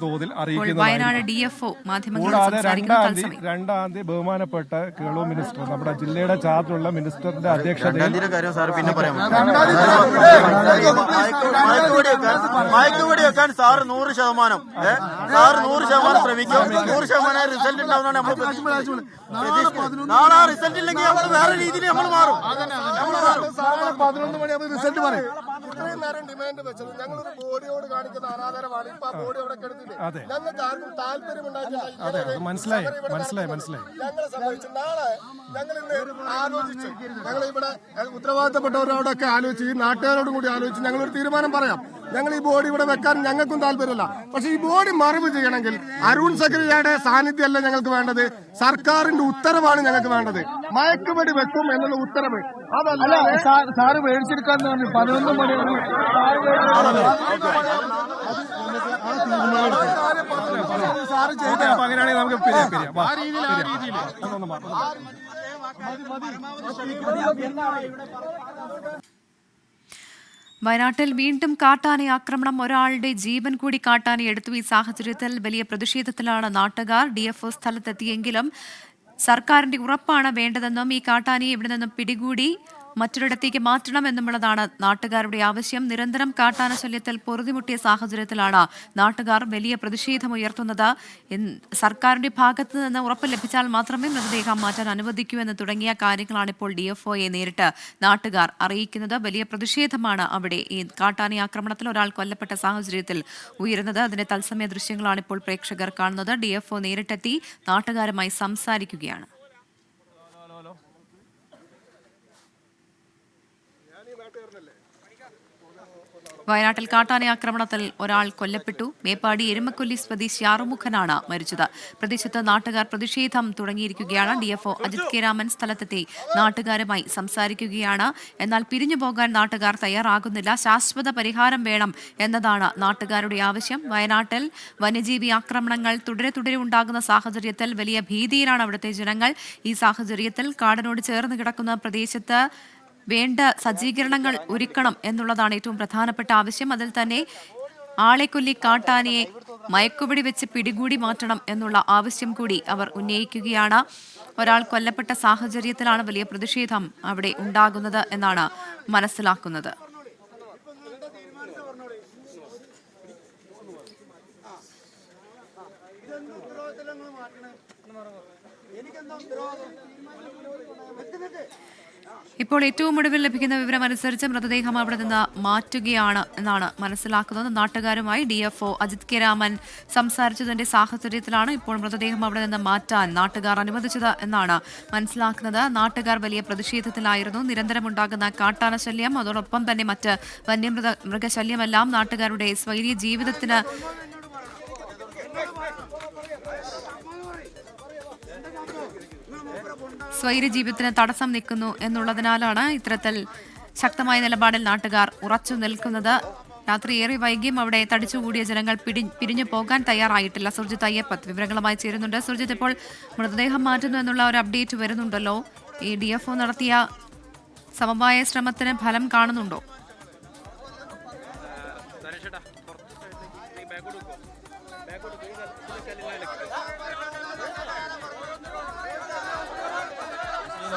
തോതിൽ അറിയിക്കുന്നത് Wayanad D F O കൂടാതെ രണ്ടാം തീയതി രണ്ടാം തീയതി ബഹുമാനപ്പെട്ട കേളു മിനിസ്റ്റർ നമ്മുടെ ജില്ലയുടെ ചാർജുള്ള മിനിസ്റ്ററിന്റെ അധ്യക്ഷതയിൽ സാർ സാർ നൂറ് ശതമാനം ഏ? സാർ നൂറ് ശതമാനം ശ്രമിക്കും. നൂറ് ശതമാനം റിസൾട്ട് ഉണ്ടാവുന്നതാണ് നമ്മൾ പ്രതീക്ഷിക്കുന്നത്. നാളെ ആ റിസൾട്ട് ഇല്ലെങ്കിൽ നമ്മൾ വേറെ രീതിയിൽ നമ്മൾ മാറും. നമ്മൾ മാറും പതിനൊന്ന് മണിയാകുമ്പോൾ റിസൾട്ട് പറയും. ഇത്രയും നേരം ഡിമാൻഡ് വെച്ചത്. ഒരു ബോഡിയോട് കാണിക്കുന്ന ആരാധനമാണ് ഇപ്പൊ ആ ബോഡി അവിടെ കെടുത്തില്ലേ. ഞങ്ങൾക്ക് ആർക്കും താല്പര്യമുണ്ടായിട്ടില്ല അതെ അത് മനസ്സിലായി മനസ്സിലായി മനസ്സിലായി. ഞങ്ങളെ സംബന്ധിച്ച് നാളെ ഞങ്ങൾ ഇന്ന് ആലോചിച്ചു ഞങ്ങൾ ഇവിടെ ഉത്തരവാദിത്തപ്പെട്ടവരോടൊക്കെ ആലോചിച്ച് ഈ നാട്ടുകാരോടും കൂടി ആലോചിച്ച് ഞങ്ങൾ ഒരു തീരുമാനം പറയാം. ഞങ്ങൾ ഈ ബോർഡ് ഇവിടെ വെക്കാൻ ഞങ്ങൾക്കും താല്പര്യമില്ല. പക്ഷെ ഈ ബോർഡ് മറവ് ചെയ്യണമെങ്കിൽ അരുൺ സെക്രട്ടറിയുടെ സാന്നിധ്യമല്ല ഞങ്ങൾക്ക് വേണ്ടത്. സർക്കാരിന്റെ ഉത്തരവാണ് ഞങ്ങൾക്ക് വേണ്ടത്. മയക്കുപടി വെക്കും എന്നുള്ള ഉത്തരവ്. അതല്ല സാറ് മേടിച്ചെടുക്കാൻ പതിനൊന്ന് മണി ഓക്കേ, അപ്പൊ അങ്ങനെയാണെങ്കിൽ നമുക്ക് പിരിയാം പിരിയാം വാ, പിരിയാം. അതൊന്ന് മാറ്, ഒന്ന് മാറ്. വയനാട്ടിൽ വീണ്ടും കാട്ടാന ആക്രമണം. ഒരാളുടെ ജീവൻ കൂടി കാട്ടാന എടുത്തു. ഈ സാഹചര്യത്തിൽ വലിയ പ്രതിഷേധത്തിലാണ് നാട്ടുകാർ ഡി എഫ് ഒ സ്ഥലത്തെത്തിയെങ്കിലും സർക്കാരിന്റെ ഉറപ്പാണ് വേണ്ടതെന്നും ഈ കാട്ടാനയെ ഇവിടെ നിന്നും പിടികൂടി മറ്റൊരിടത്തേക്ക് മാറ്റണം എന്നുള്ളതാണ് നാട്ടുകാരുടെ ആവശ്യം. നിരന്തരം കാട്ടാന ശല്യത്തിൽ പൊറുതിമുട്ടിയ സാഹചര്യത്തിലാണ് നാട്ടുകാർ വലിയ പ്രതിഷേധമുയർത്തുന്നത് സർക്കാരിന്റെ ഭാഗത്ത് നിന്ന് ഉറപ്പ് ലഭിച്ചാൽ മാത്രമേ മൃതദേഹം മാറ്റാൻ അനുവദിക്കൂ എന്ന് തുടങ്ങിയ കാര്യങ്ങളാണ് ഇപ്പോൾ ഡി എഫ് ഒയെ നേരിട്ട് നാട്ടുകാർ അറിയിക്കുന്നത്. വലിയ പ്രതിഷേധമാണ് അവിടെ ഈ കാട്ടാന ആക്രമണത്തിൽ ഒരാൾ കൊല്ലപ്പെട്ട സാഹചര്യത്തിൽ ഉയരുന്നത്. അതിന്റെ തത്സമയ ദൃശ്യങ്ങളാണ് ഇപ്പോൾ പ്രേക്ഷകർ കാണുന്നത്. ഡി എഫ് ഒ നേരിട്ടെത്തി നാട്ടുകാരുമായി സംസാരിക്കുകയാണ്. വയനാട്ടിൽ കാട്ടാന ആക്രമണത്തിൽ ഒരാൾ കൊല്ലപ്പെട്ടു. മേപ്പാടി എരുമക്കൊല്ലി സ്വദേശി ആറുമുഖനാണ് മരിച്ചത്. പ്രദേശത്ത് നാട്ടുകാർ പ്രതിഷേധം തുടങ്ങിയിരിക്കുകയാണ്. ഡിഎഫ്ഒ അജിത് കെ രാമൻ സ്ഥലത്തെത്തി നാട്ടുകാരുമായി സംസാരിക്കുകയാണ്. എന്നാൽ പിരിഞ്ഞു പോകാൻ നാട്ടുകാർ തയ്യാറാകുന്നില്ല. ശാശ്വത പരിഹാരം വേണം എന്നതാണ് നാട്ടുകാരുടെ ആവശ്യം. വയനാട്ടിൽ വന്യജീവി ആക്രമണങ്ങൾ തുടരെ തുടരെ ഉണ്ടാകുന്ന സാഹചര്യത്തിൽ വലിയ ഭീതിയിലാണ് അവിടുത്തെ ജനങ്ങൾ. ഈ സാഹചര്യത്തിൽ കാടിനോട് ചേർന്ന് കിടക്കുന്ന പ്രദേശത്ത് വേണ്ട സജ്ജീകരണങ്ങൾ ഒരുക്കണം എന്നുള്ളതാണ് ഏറ്റവും പ്രധാനപ്പെട്ട ആവശ്യം. അതിൽ തന്നെ ആളെക്കൊല്ലി കാട്ടാനയെ മയക്കുപിടി വെച്ച് പിടികൂടി മാറ്റണം എന്നുള്ള ആവശ്യം കൂടി അവർ ഉന്നയിക്കുകയാണ്. ഒരാൾ കൊല്ലപ്പെട്ട സാഹചര്യത്തിലാണ് വലിയ പ്രതിഷേധം അവിടെ ഉണ്ടാകുന്നത് എന്നാണ് മനസ്സിലാക്കുന്നത്. ഇപ്പോൾ ഏറ്റവും ഒടുവിൽ ലഭിക്കുന്ന വിവരം അനുസരിച്ച് മൃതദേഹം അവിടെ നിന്ന് മാറ്റുകയാണ് എന്നാണ് മനസ്സിലാക്കുന്നത്. നാട്ടുകാരുമായി D F O Ajith K Raman സംസാരിച്ചതിന്റെ സാഹചര്യത്തിലാണ് ഇപ്പോൾ മൃതദേഹം അവിടെ നിന്ന് മാറ്റാൻ നാട്ടുകാർ അനുവദിച്ചത് എന്നാണ് മനസ്സിലാക്കുന്നത്. നാട്ടുകാർ വലിയ പ്രതിഷേധത്തിലായിരുന്നു. നിരന്തരമുണ്ടാകുന്ന കാട്ടാന ശല്യം അതോടൊപ്പം തന്നെ മറ്റ് വന്യമൃഗ മൃഗശല്യമെല്ലാം നാട്ടുകാരുടെ സ്വൈര്യ ജീവിതത്തിന് സ്വൈര ജീവിതത്തിന് തടസ്സം നിൽക്കുന്നു എന്നുള്ളതിനാലാണ് ഇത്തരത്തിൽ ശക്തമായ നിലപാടിൽ നാട്ടുകാർ ഉറച്ചു നിൽക്കുന്നത്. രാത്രി ഏറെ വൈകിയും അവിടെ തടിച്ചുകൂടിയ ജനങ്ങൾ പിടി പിരിഞ്ഞു പോകാൻ തയ്യാറായിട്ടില്ല. സുർജിത്ത് അയ്യപ്പത്ത് വിവരങ്ങളുമായി ചേരുന്നുണ്ട്. സുർജിത്ത് ഇപ്പോൾ മൃതദേഹം മാറ്റുന്നു എന്നുള്ള ഒരു അപ്ഡേറ്റ് വരുന്നുണ്ടല്ലോ. ഈ ഡി എഫ് ഒ നടത്തിയ സമവായ ശ്രമത്തിന് ഫലം കാണുന്നുണ്ടോ?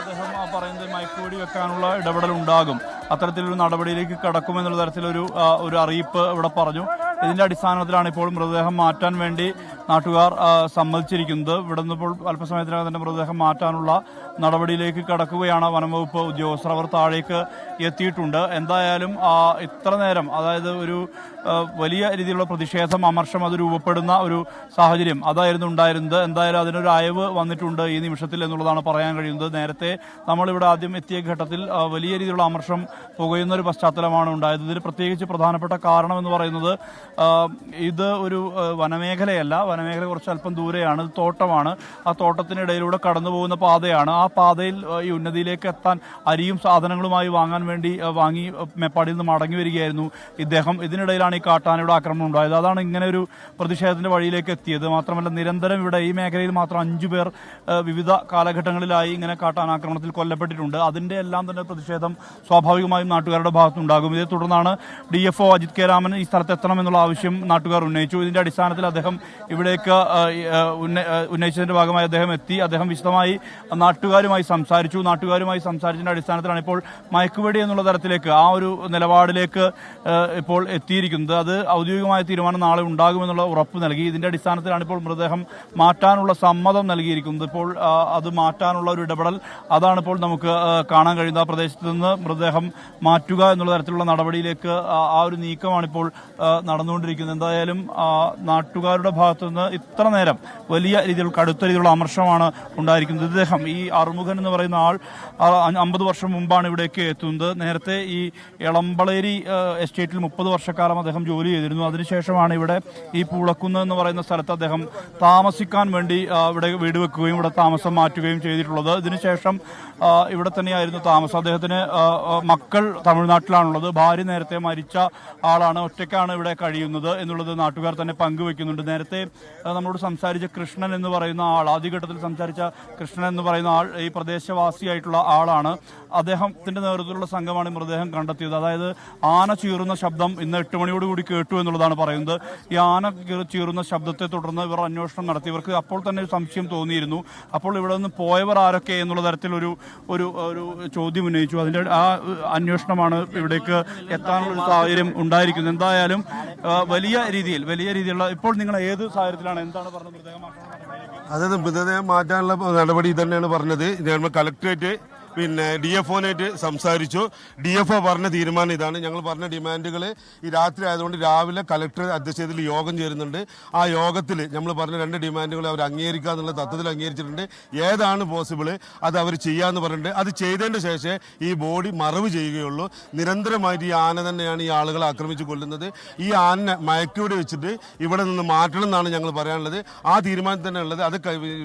അദ്ദേഹം ആ പറയുന്നത് മയക്കുവെടി വെക്കാനുള്ള ഇടപെടൽ ഉണ്ടാകും. അത്തരത്തിലൊരു നടപടിയിലേക്ക് കടക്കുമെന്നുള്ള തരത്തിലൊരു ഒരു അറിയിപ്പ് ഇവിടെ പറഞ്ഞു. ഇതിന്റെ അടിസ്ഥാനത്തിലാണ് ഇപ്പോൾ മൃതദേഹം മാറ്റാൻ വേണ്ടി നാട്ടുകാർ സമ്മതിച്ചിരിക്കുന്നത്. ഇവിടെ നിന്നിപ്പോൾ അല്പസമയത്തിനകം തന്നെ മൃതദേഹം മാറ്റാനുള്ള നടപടിയിലേക്ക് കടക്കുകയാണ് വനംവകുപ്പ് ഉദ്യോഗസ്ഥർ. അവർ താഴേക്ക് എത്തിയിട്ടുണ്ട്. എന്തായാലും ഇത്ര നേരം അതായത് ഒരു വലിയ രീതിയിലുള്ള പ്രതിഷേധം അമർഷം അത് രൂപപ്പെടുന്ന ഒരു സാഹചര്യം അതായിരുന്നു ഉണ്ടായിരുന്നത്. എന്തായാലും അതിനൊരു അയവ് വന്നിട്ടുണ്ട് ഈ നിമിഷത്തിൽ എന്നുള്ളതാണ് പറയാൻ കഴിയുന്നത്. നേരത്തെ നമ്മളിവിടെ ആദ്യം എത്തിയ ഘട്ടത്തിൽ വലിയ രീതിയിലുള്ള അമർഷം പുകയുന്ന ഒരു പശ്ചാത്തലമാണ് ഉണ്ടായത്. ഇതിൽ പ്രത്യേകിച്ച് പ്രധാനപ്പെട്ട കാരണം എന്ന് പറയുന്നത് ഇത് ഒരു വനമേഖലയല്ല വനമേഖല കുറച്ച് അല്പം ദൂരെയാണ്. തോട്ടമാണ്. ആ തോട്ടത്തിനിടയിലൂടെ കടന്നു പോകുന്ന പാതയാണ്. ആ പാതയിൽ ഈ ഉന്നതിയിലേക്ക് എത്താൻ അരിയും സാധനങ്ങളുമായി വാങ്ങാൻ വേണ്ടി വാങ്ങി മേപ്പാടിയിൽ നിന്ന് മടങ്ങി വരികയായിരുന്നു. ഇദ്ദേഹം ഇതിനിടയിലാണ് ഈ കാട്ടാനയുടെ ആക്രമണം ഉണ്ടായത്. അതാണ് ഇങ്ങനെ ഒരു പ്രതിഷേധത്തിന്റെ വഴിയിലേക്ക് എത്തിയത്. മാത്രമല്ല നിരന്തരം ഇവിടെ ഈ മേഖലയിൽ മാത്രം അഞ്ചു പേർ വിവിധ കാലഘട്ടങ്ങളിലായി ഇങ്ങനെ കാട്ടാനാക്രമണത്തിൽ കൊല്ലപ്പെട്ടിട്ടുണ്ട്. അതിന്റെ എല്ലാം തന്നെ പ്രതിഷേധം സ്വാഭാവികമായും നാട്ടുകാരുടെ ഭാഗത്തുണ്ടാകും ഇതേ തുടർന്നാണ് D F O Ajith K Raman ഈ സ്ഥലത്ത് എത്തണം എന്നുള്ള ആവശ്യം നാട്ടുകാർ ഉന്നയിച്ചു. ഇതിന്റെ അടിസ്ഥാനത്തിൽ അദ്ദേഹം ഇവിടേക്ക് ഉന്നയിച്ചതിന്റെ ഭാഗമായി അദ്ദേഹം എത്തി. അദ്ദേഹം വിശദമായി നാട്ടുകാരുമായി സംസാരിച്ചു. നാട്ടുകാരുമായി സംസാരിച്ചതിന്റെ അടിസ്ഥാനത്തിലാണ് ഇപ്പോൾ മയക്കുവെടി എന്നുള്ള തരത്തിലേക്ക് ആ ഒരു നിലപാടിലേക്ക് ഇപ്പോൾ എത്തിയിരിക്കുന്നത്. അത് ഔദ്യോഗികമായ തീരുമാനം നാളെ ഉണ്ടാകുമെന്നുള്ള ഉറപ്പ് നൽകി. ഇതിന്റെ അടിസ്ഥാനത്തിലാണ് ഇപ്പോൾ മൃതദേഹം മാറ്റാനുള്ള സമ്മതം നൽകിയിരിക്കുന്നത്. ഇപ്പോൾ അത് മാറ്റാനുള്ള ഒരു ഇടപെടൽ അതാണ് ഇപ്പോൾ നമുക്ക് കാണാൻ കഴിയുന്നത്. ആ പ്രദേശത്ത് നിന്ന് മൃതദേഹം മാറ്റുക എന്നുള്ള തരത്തിലുള്ള നടപടിയിലേക്ക് ആ ഒരു നീക്കമാണ് ഇപ്പോൾ നടന്നുകൊണ്ടിരിക്കുന്നത്. എന്തായാലും നാട്ടുകാരുടെ ഭാഗത്തു നിന്ന് ഇത്ര നേരം. വലിയ രീതിയിൽ കടുത്ത രീതിയിലുള്ള അമർഷമാണ് ഉണ്ടായിരിക്കുന്നത്. ഇദ്ദേഹം ഈ അറുമുഖൻ എന്ന് പറയുന്ന ആൾ അമ്പത് വർഷം മുമ്പാണ് ഇവിടേക്ക് എത്തുന്നത്. നേരത്തെ ഈ എളമ്പളേരി എസ്റ്റേറ്റിൽ മുപ്പത് വർഷക്കാലം അദ്ദേഹം ജോലി ചെയ്തിരുന്നു. അതിനുശേഷമാണ് ഇവിടെ ഈ പൂളക്കുന്ന് എന്ന് പറയുന്ന സ്ഥലത്ത് അദ്ദേഹം താമസിക്കാൻ വേണ്ടി ഇവിടെ വീട് വെക്കുകയും ഇവിടെ താമസം മാറ്റുകയും ചെയ്തിട്ടുള്ളത്. ഇതിനുശേഷം ഇവിടെ തന്നെയായിരുന്നു താമസം. അദ്ദേഹത്തിന് മക്കൾ തമിഴ്നാട്ടിലാണുള്ളത്. ഭാര്യ നേരത്തെ മരിച്ച ആളാണ്. ഒറ്റയ്ക്കാണ് ഇവിടെ കഴിയുന്നത് എന്നുള്ളത് നാട്ടുകാർ തന്നെ പങ്കുവെക്കുന്നുണ്ട്. നേരത്തെ നമ്മളോട് സംസാരിച്ച കൃഷ്ണൻ എന്ന് പറയുന്ന ആൾ ആദ്യഘട്ടത്തിൽ സംസാരിച്ച കൃഷ്ണൻ എന്ന് പറയുന്ന ആൾ ഈ പ്രദേശവാസിയായിട്ടുള്ള ആളാണ്. അദ്ദേഹത്തിന്റെ നേതൃത്വത്തിലുള്ള സംഘമാണ് മൃതദേഹം കണ്ടെത്തിയത്. അതായത് ആന ചീറുന്ന ശബ്ദം ഇന്ന് എട്ട് മണിയോട് കൂടി കേട്ടു എന്നുള്ളതാണ് പറയുന്നത്. ഈ ആന ചീറുന്ന ശബ്ദത്തെ തുടർന്ന് ഇവർ അന്വേഷണം നടത്തി. ഇവർക്ക് അപ്പോൾ തന്നെ ഒരു സംശയം തോന്നിയിരുന്നു. അപ്പോൾ ഇവിടെ നിന്ന് പോയവർ ആരൊക്കെ എന്നുള്ള തരത്തിലൊരു ഒരു ഒരു ചോദ്യം ഉന്നയിച്ചു. അതിന്റെ ആ അന്വേഷണമാണ് ഇവിടേക്ക് എത്താനുള്ള ഒരു സാഹചര്യം ഉണ്ടായിരിക്കുന്നത്. എന്തായാലും വലിയ രീതിയിൽ വലിയ രീതിയിലുള്ള ഇപ്പോൾ നിങ്ങൾ ഏത് സാഹചര്യത്തിലാണ് എന്താണ് പറഞ്ഞത്? മൃതദേഹം മാറ്റാനുള്ള നടപടി തന്നെയാണ് പറഞ്ഞത്. നമ്മൾ കളക്ടറേറ്റ് പിന്നെ ഡി എഫ് ഒനായിട്ട് സംസാരിച്ചു. ഡി എഫ് ഒ പറഞ്ഞ തീരുമാനം ഇതാണ്. ഞങ്ങൾ പറഞ്ഞ ഡിമാൻഡുകൾ ഈ രാത്രി ആയതുകൊണ്ട് രാവിലെ കലക്ടർ അധ്യക്ഷതയിൽ യോഗം ചേരുന്നുണ്ട്. ആ യോഗത്തിൽ നമ്മൾ പറഞ്ഞ രണ്ട് ഡിമാൻഡുകൾ അവർ അംഗീകരിക്കുക എന്നുള്ള തത്വത്തിൽ അംഗീകരിച്ചിട്ടുണ്ട്. ഏതാണ് പോസിബിൾ അത് അവർ ചെയ്യാമെന്ന് പറഞ്ഞിട്ടുണ്ട്. അത് ചെയ്തതിന് ശേഷം ഈ ബോഡി മറവ് ചെയ്യുകയുള്ളൂ. നിരന്തരമായിട്ട് ഈ ആന തന്നെയാണ് ഈ ആളുകളെ ആക്രമിച്ച് കൊല്ലുന്നത്. ഈ ആനനെ മയക്കൂടെ വെച്ചിട്ട് ഇവിടെ നിന്ന് മാറ്റണം എന്നാണ് ഞങ്ങൾ പറയാനുള്ളത്. ആ തീരുമാനം തന്നെ ഉള്ളത്. അത്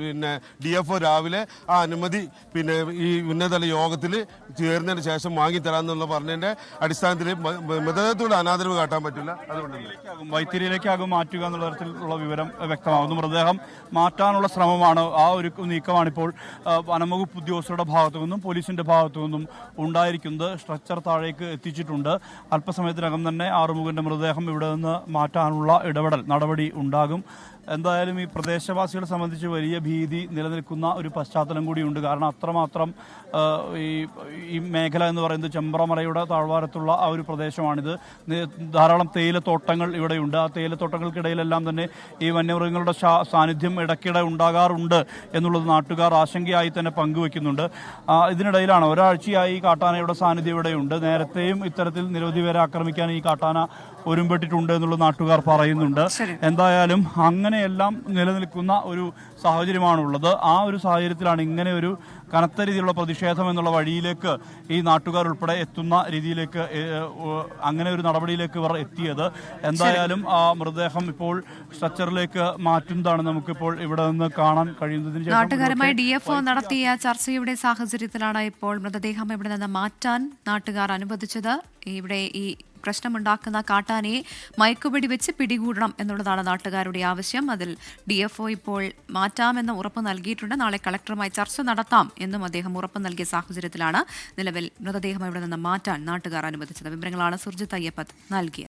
പിന്നെ ഡി രാവിലെ ആ അനുമതി പിന്നെ ഈ ഉന്നതതല യോഗത്തിൽ ചേർന്നതിന് ശേഷം വാങ്ങിത്തരാമെന്നുള്ള പറഞ്ഞതിന്റെ അടിസ്ഥാനത്തിൽ മൃതദേഹത്തോട് അനാദരവ് കാട്ടാൻ പറ്റില്ല. അതുകൊണ്ടല്ലേ? വൈത്തിരിയിലേക്കാകും മാറ്റുക എന്നുള്ള തരത്തിലുള്ള വിവരം വ്യക്തമാകുന്നു. മൃതദേഹം മാറ്റാനുള്ള ശ്രമമാണ് ആ ഒരു നീക്കമാണ് ഇപ്പോൾ വനംവകുപ്പ് ഉദ്യോഗസ്ഥരുടെ ഭാഗത്തു നിന്നും പോലീസിന്റെ ഭാഗത്തു നിന്നും ഉണ്ടായിരിക്കുന്നത്. സ്ട്രക്ചർ താഴേക്ക് എത്തിച്ചിട്ടുണ്ട്. അല്പസമയത്തിനകം തന്നെ ആറുമുഖന്റെ മൃതദേഹം ഇവിടെ നിന്ന് മാറ്റാനുള്ള ഇടപെടൽ നടപടി ഉണ്ടാകും. എന്തായാലും ഈ പ്രദേശവാസികളെ സംബന്ധിച്ച് വലിയ ഭീതി നിലനിൽക്കുന്ന ഒരു പശ്ചാത്തലം കൂടിയുണ്ട്. കാരണം അത്രമാത്രം ഈ ഈ മേഖല എന്ന് പറയുന്നത് ചെമ്പ്രമലയുടെ താഴ്വാരത്തുള്ള ആ ഒരു പ്രദേശമാണിത്. ധാരാളം തേയിലത്തോട്ടങ്ങൾ ഇവിടെയുണ്ട്. ആ തേയിലത്തോട്ടങ്ങൾക്കിടയിലെല്ലാം തന്നെ ഈ വന്യമൃഗങ്ങളുടെ സാന്നിധ്യം ഇടയ്ക്കിടെ ഉണ്ടാകാറുണ്ട് എന്നുള്ളത് നാട്ടുകാർ ആശങ്കയായി തന്നെ പങ്കുവെക്കുന്നുണ്ട്. ഇതിനിടയിലാണ് ഒരാഴ്ചയായി ഈ കാട്ടാനയുടെ സാന്നിധ്യം ഇവിടെയുണ്ട്. നേരത്തെയും ഇത്തരത്തിൽ നിരവധി പേരെ ആക്രമിക്കാൻ ഈ കാട്ടാന ഒരുമ്പെട്ടിട്ടുണ്ട് എന്നുള്ളത് നാട്ടുകാർ പറയുന്നുണ്ട്. എന്തായാലും അങ്ങനെയെല്ലാം നിലനിൽക്കുന്ന ഒരു സാഹചര്യമാണുള്ളത്. ആ ഒരു സാഹചര്യത്തിലാണ് ഇങ്ങനെ ഒരു കനത്ത രീതിയിലുള്ള പ്രതിഷേധം എന്നുള്ള വഴിയിലേക്ക് ഈ നാട്ടുകാർ ഉൾപ്പെടെ എത്തുന്ന രീതിയിലേക്ക് അങ്ങനെ ഒരു നടപടിയിലേക്ക് ഇവർ എത്തിയത്. എന്തായാലും ആ മൃതദേഹം ഇപ്പോൾ സ്ട്രക്ചറിലേക്ക് മാറ്റുന്നതാണ് നമുക്കിപ്പോൾ ഇവിടെ നിന്ന് കാണാൻ കഴിയുന്നതിന് ശേഷം നാട്ടുകാരുമായി ഡി എഫ് ഒ നടത്തിയ ചർച്ചയുടെ സാഹചര്യത്തിലാണ് ഇപ്പോൾ മൃതദേഹം ഇവിടെ നിന്ന് മാറ്റാൻ നാട്ടുകാർ അനുവദിച്ചത്. ഇവിടെ ഈ പ്രശ്നമുണ്ടാക്കുന്ന കാട്ടാനയെ മയക്കുപിടി വെച്ച് പിടികൂടണം എന്നുള്ളതാണ് നാട്ടുകാരുടെ ആവശ്യം. അതിൽ ഡി എഫ് ഒ ഇപ്പോൾ മാറ്റാമെന്ന് ഉറപ്പ് നൽകിയിട്ടുണ്ട്. നാളെ കളക്ടറുമായി ചർച്ച നടത്താം എന്നും അദ്ദേഹം ഉറപ്പ് നൽകിയ സാഹചര്യത്തിലാണ് നിലവിൽ മൃതദേഹം ഇവിടെ നിന്ന് മാറ്റാൻ നാട്ടുകാർ അനുവദിച്ചത്. വിവരങ്ങളാണ് സുർജിത് അയ്യപ്പത് നൽകിയത്.